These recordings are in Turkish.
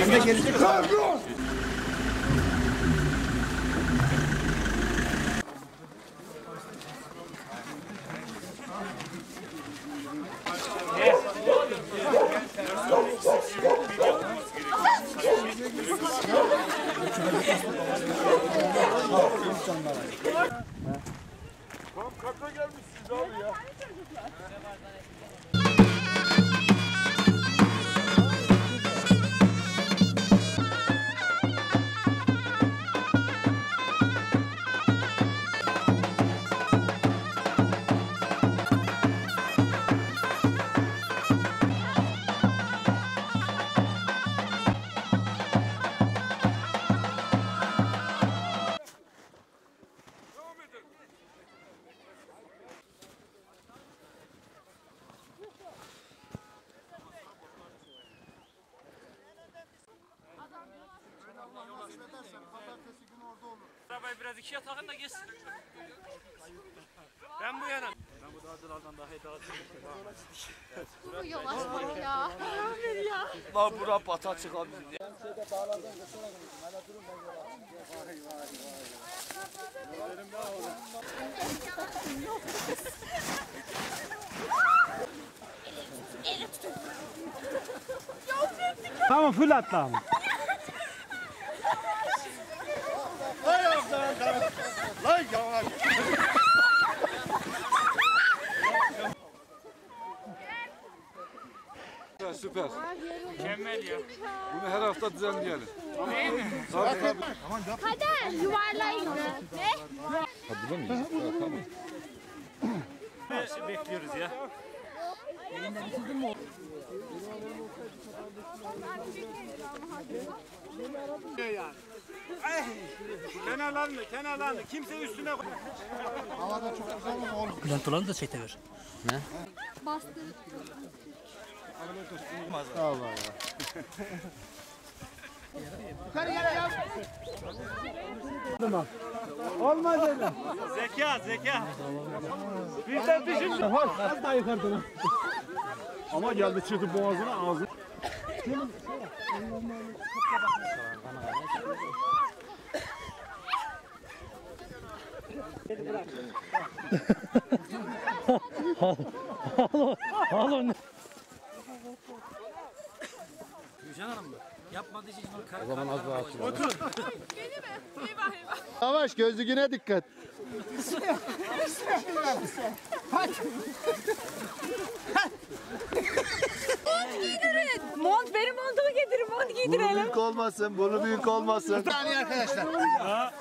Hem de gelecek. Tam kaka gelmişsiniz abi ya. Arabayı biraz ikiye takın da geçsin. Ben bu yana. Ben bu dağcılardan daha iyi dağcıyım. Yavaş bak ya. Ver ya. La bura bata çıkabilir. Tamam full atla ama. Süper. Mükemmel ya. Bunu her hafta düzenleyelim. Hadi yuvarlayın. Ne? Hadi mıyız? Tamam. Bekliyoruz ya. Kenarlarını, kenarlarını kimse üstüne koy. Bülent Ulan'ı da çekte ver. Bastı. Olmaz öyle. Zeka, zeka. Bizden düşünme. Hoş. Az daha yukarıdan. Ama geldi çıktı boğazına ağzı. Alın. Gülşen Hanım mı? Yapmadığı için o kar- O zaman az daha açalım. Yavaş gözlüğüne dikkat. Mont benim montumu getirin mont Bunu giydirelim. büyük olmasın, bunu büyük olmasın. arkadaşlar.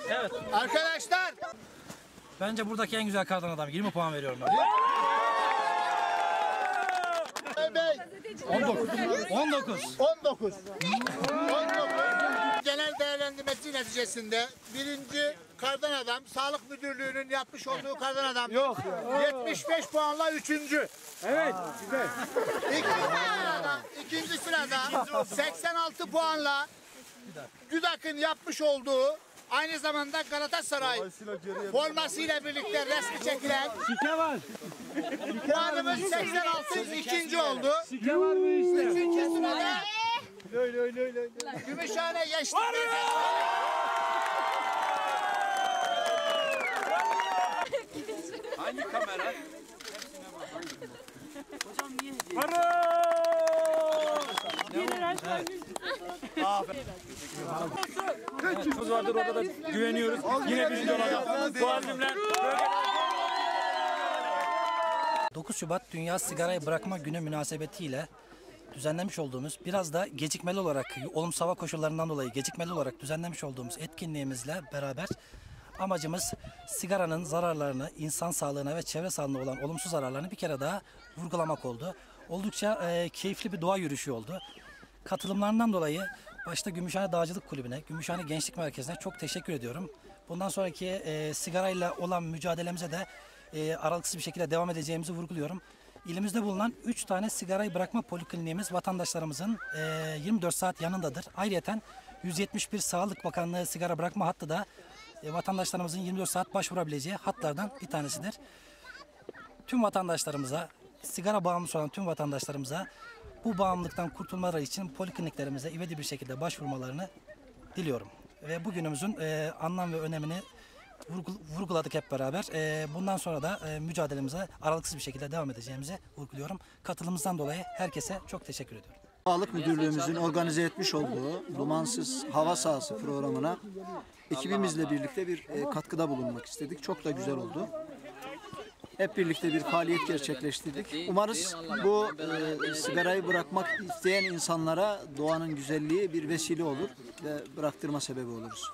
evet. Arkadaşlar. Bence buradaki en güzel kardan adam. 20 puan veriyorum ben. Bey 19. 19. 19. 19. Genel değerlendirmesi neticesinde birinci kardan adam Sağlık Müdürlüğü'nün yapmış olduğu kardan adam. Yok. 75 puanla üçüncü. Evet. Güzel. İkinci sırada, ikinci sırada 86 puanla Güdak'ın yapmış olduğu aynı zamanda Galatasaray formasıyla birlikte resmi çekilen Şike var. puanımız 86 ikinci oldu. Şike var bu işte. Üçüncü sırada Gümüşhane Gençlik Merkezi. Hangi kamera? Biz vardır orada da güveniyoruz. Yine birinci olacak. Bu azimle. 9 Şubat Dünya Sigarayı Bırakma Günü münasebetiyle düzenlemiş olduğumuz biraz da gecikmeli olarak olumsuz hava koşullarından dolayı gecikmeli olarak düzenlemiş olduğumuz etkinliğimizle beraber amacımız sigaranın zararlarını insan sağlığına ve çevre sağlığına olan olumsuz zararlarını bir kere daha vurgulamak oldu. Oldukça e, keyifli bir doğa yürüyüşü oldu. Katılımlarından dolayı başta Gümüşhane Dağcılık Kulübü'ne, Gümüşhane Gençlik Merkezi'ne çok teşekkür ediyorum. Bundan sonraki e, sigarayla olan mücadelemize de e, aralıksız bir şekilde devam edeceğimizi vurguluyorum. İlimizde bulunan 3 tane sigarayı bırakma polikliniğimiz vatandaşlarımızın e, 24 saat yanındadır. Ayrıca 171 Sağlık Bakanlığı sigara bırakma hattı da e, vatandaşlarımızın 24 saat başvurabileceği hatlardan bir tanesidir. Tüm vatandaşlarımıza, sigara bağımlısı olan tüm vatandaşlarımıza bu bağımlılıktan kurtulmaları için polikliniklerimize ivedi bir şekilde başvurmalarını diliyorum. Ve bugünümüzün e, anlam ve önemini vurgul- vurguladık hep beraber. E, bundan sonra da e, mücadelemize aralıksız bir şekilde devam edeceğimizi vurguluyorum. Katılımınızdan dolayı herkese çok teşekkür ediyorum. Sağlık Müdürlüğümüzün organize etmiş olduğu Dumansız Hava Sahası programına ekibimizle birlikte bir e, katkıda bulunmak istedik. Çok da güzel oldu. Hep birlikte bir faaliyet gerçekleştirdik. Umarız bu e, sigarayı bırakmak isteyen insanlara doğanın güzelliği bir vesile olur ve bıraktırma sebebi oluruz.